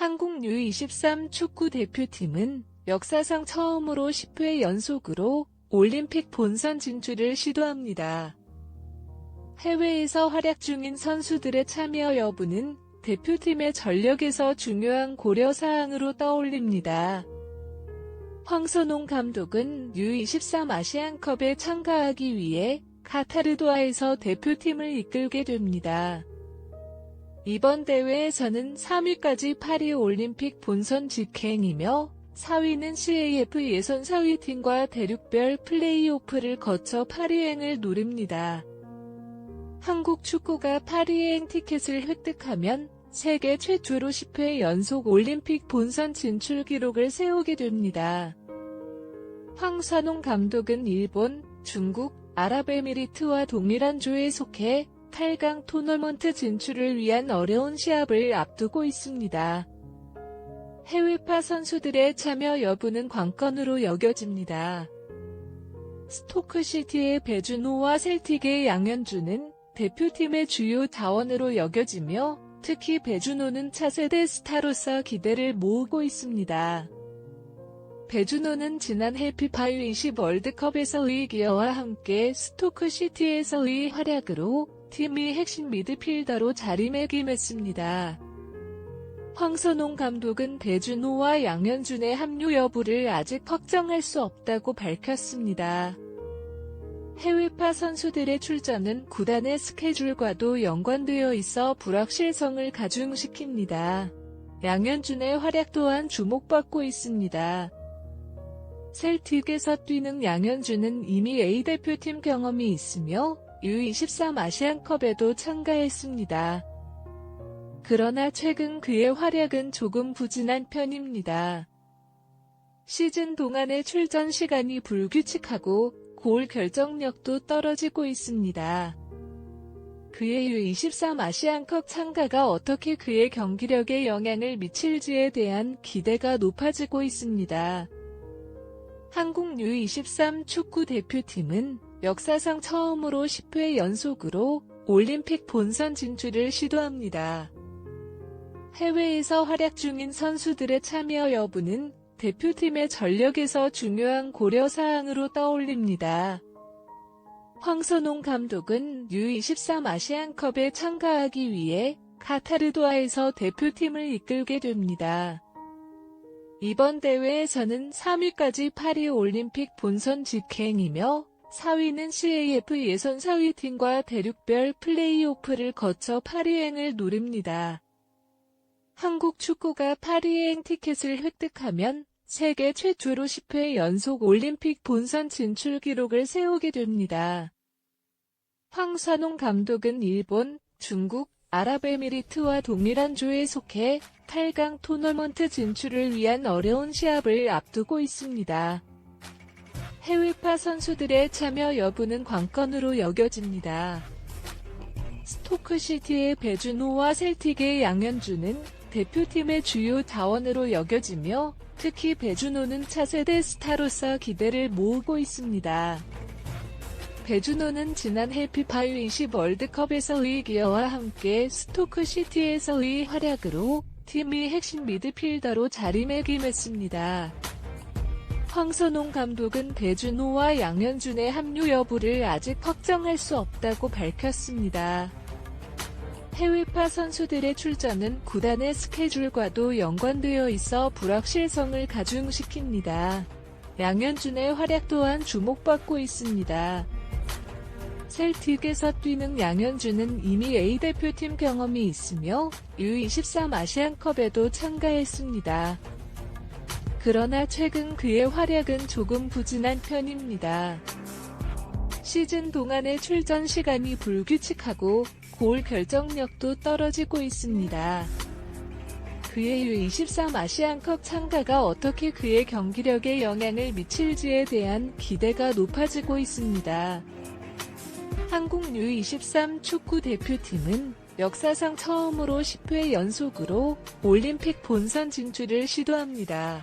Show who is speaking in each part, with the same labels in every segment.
Speaker 1: 한국 U23 축구 대표팀은 역사상 처음으로 10회 연속으로 올림픽 본선 진출을 시도합니다. 해외에서 활약 중인 선수들의 참여 여부는 대표팀의 전력에서 중요한 고려 사항으로 떠올립니다. 황선홍 감독은 U23 아시안컵에 참가하기 위해 카타르 도하에서 대표팀을 이끌게 됩니다. 이번 대회에서는 3위까지 파리 올림픽 본선 직행이며 4위는 CAF 예선 4위 팀과 대륙별 플레이오프를 거쳐 파리행을 노립니다. 한국 축구가 파리행 티켓을 획득하면 세계 최초로 10회 연속 올림픽 본선 진출 기록을 세우게 됩니다. 황선홍 감독은 일본, 중국, 아랍에미리트와 동일한 조에 속해 8강 토너먼트 진출을 위한 어려운 시합을 앞두고 있습니다. 해외파 선수들의 참여 여부는 관건으로 여겨집니다. 스토크시티의 배준호와 셀틱의 양현주는 대표팀의 주요 자원으로 여겨지며 특히 배준호는 차세대 스타로서 기대를 모으고 있습니다. 배준호는 지난 해 피파이 20 월드컵에서의 기여와 함께 스토크시티에서의 활약으로 팀의 핵심 미드필더로 자리매김했습니다. 황선홍 감독은 배준호와 양현준의 합류 여부를 아직 확정할 수 없다고 밝혔습니다. 해외파 선수들의 출전은 구단의 스케줄과도 연관되어 있어 불확실성을 가중시킵니다. 양현준의 활약 또한 주목받고 있습니다. 셀틱에서 뛰는 양현준은 이미 A대표팀 경험이 있으며 U23 아시안컵에도 참가했습니다. 그러나 최근 그의 활약은 조금 부진한 편입니다. 시즌 동안의 출전 시간이 불규칙하고 골 결정력도 떨어지고 있습니다. 그의 U23 아시안컵 참가가 어떻게 그의 경기력에 영향을 미칠지에 대한 기대가 높아지고 있습니다. 한국 U23 축구 대표팀은 역사상 처음으로 10회 연속으로 올림픽 본선 진출을 시도합니다. 해외에서 활약 중인 선수들의 참여 여부는 대표팀의 전력에서 중요한 고려사항으로 떠올립니다. 황선홍 감독은 U23 아시안컵에 참가하기 위해 카타르 도하에서 대표팀을 이끌게 됩니다. 이번 대회에서는 3위까지 파리 올림픽 본선 직행이며 4위는 CAF 예선 4위 팀과 대륙별 플레이오프를 거쳐 파리행을 노립니다. 한국 축구가 파리행 티켓을 획득하면 세계 최초로 10회 연속 올림픽 본선 진출 기록을 세우게 됩니다. 황선홍 감독은 일본, 중국, 아랍에미리트와 동일한 조에 속해 8강 토너먼트 진출을 위한 어려운 시합을 앞두고 있습니다. 해외파 선수들의 참여 여부는 관건으로 여겨집니다. 스토크시티의 배준호와 셀틱의 양현주는 대표팀의 주요 자원으로 여겨지며 특히 배준호는 차세대 스타로서 기대를 모으고 있습니다. 배준호는 지난 해피파이 20 월드컵에서의 기여와 함께 스토크시티에서의 활약으로 팀의 핵심 미드필더로 자리매김했습니다. 황선홍 감독은 배준호와 양현준의 합류 여부를 아직 확정할 수 없다고 밝혔습니다. 해외파 선수들의 출전은 구단의 스케줄과도 연관되어 있어 불확실성을 가중시킵니다. 양현준의 활약 또한 주목받고 있습니다. 셀틱에서 뛰는 양현준은 이미 A대표팀 경험이 있으며 U23 아시안컵에도 참가했습니다. 그러나 최근 그의 활약은 조금 부진한 편입니다. 시즌 동안의 출전 시간이 불규칙하고 골 결정력도 떨어지고 있습니다. 그의 U23 아시안컵 참가가 어떻게 그의 경기력에 영향을 미칠지에 대한 기대가 높아지고 있습니다. 한국 U23 축구 대표팀은 역사상 처음으로 10회 연속으로 올림픽 본선 진출을 시도합니다.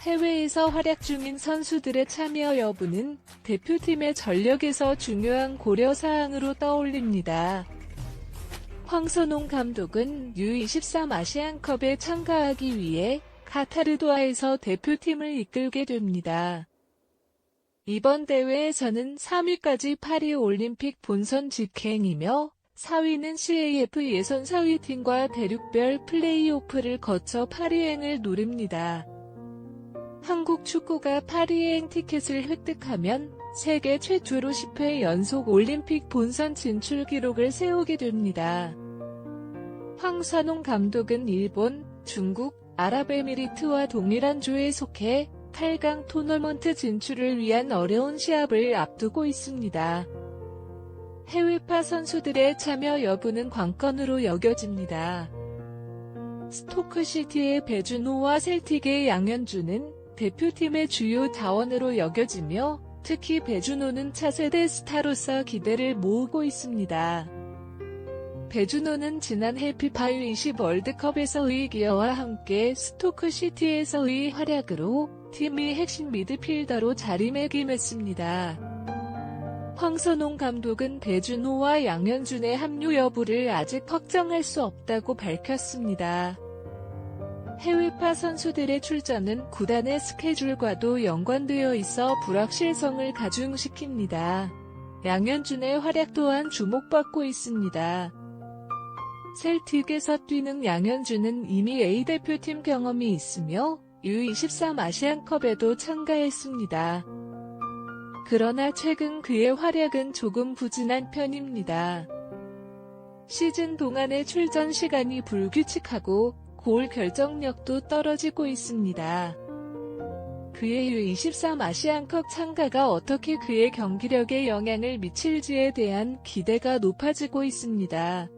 Speaker 1: 해외에서 활약 중인 선수들의 참여 여부는 대표팀의 전력에서 중요한 고려 사항으로 떠올립니다. 황선홍 감독은 U23 아시안컵에 참가하기 위해 카타르 도하에서 대표팀을 이끌게 됩니다. 이번 대회에서는 3위까지 파리 올림픽 본선 직행이며 4위는 CAF 예선 4위 팀과 대륙별 플레이오프를 거쳐 파리행을 노립니다. 한국 축구가 파리행 티켓을 획득하면 세계 최초로 10회 연속 올림픽 본선 진출 기록을 세우게 됩니다. 황선홍 감독은 일본, 중국, 아랍에미리트와 동일한 조에 속해 8강 토너먼트 진출을 위한 어려운 시합을 앞두고 있습니다. 해외파 선수들의 참여 여부는 관건으로 여겨집니다. 스토크시티의 배준호와 셀틱의 양현주는 대표팀의 주요 자원으로 여겨지며 특히 배준호는 차세대 스타로서 기대를 모으고 있습니다. 배준호는 지난 해 피파이 20 월드컵에서의 기여와 함께 스토크시티에서의 활약으로 팀의 핵심 미드필더로 자리매김했습니다. 황선홍 감독은 배준호와 양현준의 합류 여부를 아직 확정할 수 없다고 밝혔습니다. 해외파 선수들의 출전은 구단의 스케줄과도 연관되어 있어 불확실성을 가중시킵니다. 양현준의 활약 또한 주목받고 있습니다. 셀틱에서 뛰는 양현준은 이미 A대표팀 경험이 있으며 U23 아시안컵에도 참가했습니다. 그러나 최근 그의 활약은 조금 부진한 편입니다. 시즌 동안의 출전 시간이 불규칙하고 골 결정력도 떨어지고 있습니다. 그의 U23 아시안컵 참가가 어떻게 그의 경기력에 영향을 미칠지에 대한 기대가 높아지고 있습니다.